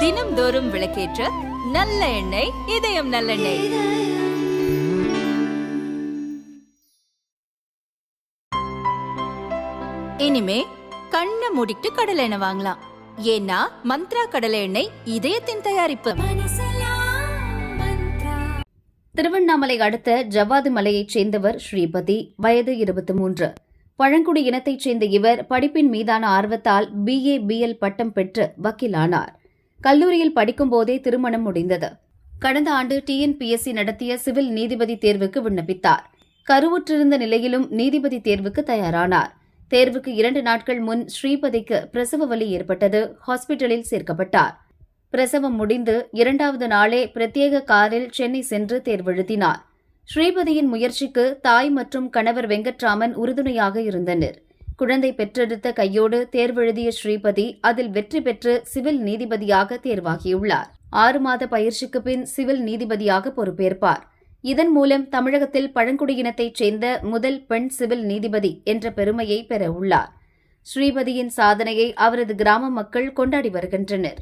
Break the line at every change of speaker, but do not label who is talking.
தினம்தோறும் விளக்கேற்ற நல்ல எண்ணெய் இதயம் நல்லெண்ணெய். இனிமே கண்ணை மூடிட்டு கடலை எண்ணெய் வாங்கலாம். ஏன்னா மந்த்ரா கடலை எண்ணெய் இதயத்தின் தயாரிப்பு.
திருவண்ணாமலை அடுத்த ஜவ்வாது மலையைச் சேர்ந்தவர் ஸ்ரீபதி வயது இருபத்தி மூன்று. பழங்குடி இனத்தைச் சேர்ந்த இவர் படிப்பின் மீதான ஆர்வத்தால் பிஏ பிஎல் பட்டம் பெற்று வக்கீலானார். கல்லூரியில் படிக்கும்போதே திருமணம் முடிந்தது. கடந்த ஆண்டு டிஎன்பிஎஸ்சி நடத்திய சிவில் நீதிபதி தேர்வுக்கு விண்ணப்பித்தார். கருவுற்றிருந்த நிலையிலும் நீதிபதி தேர்வுக்கு தயாரானார். தேர்வுக்கு இரண்டு நாட்கள் முன் ஸ்ரீபதிக்கு பிரசவ வலி ஏற்பட்டது ஹாஸ்பிட்டலில் சேர்க்கப்பட்டார். பிரசவம் முடிந்து இரண்டாவது நாளே பிரத்யேக காரில் சென்னை சென்று தேர்வெழுதினார். ஸ்ரீபதியின் முயற்சிக்கு தாய் மற்றும் கணவர் வெங்கட்ராமன் உறுதுணையாக இருந்தனர். குழந்தை பெற்றெடுத்த கையோடு தேர்வெழுதிய ஸ்ரீபதி அதில் வெற்றி பெற்று சிவில் நீதிபதியாக தேர்வாகியுள்ளார். ஆறு மாத பயிற்சிக்கு பின் சிவில் நீதிபதியாக பொறுப்பேற்பார். இதன் மூலம் தமிழகத்தில் பழங்குடியினத்தைச் சேர்ந்த முதல் பெண் சிவில் நீதிபதி என்ற பெருமையை பெற உள்ளார். ஸ்ரீபதியின் சாதனையை அவரது கிராம மக்கள் கொண்டாடி வருகின்றனர்.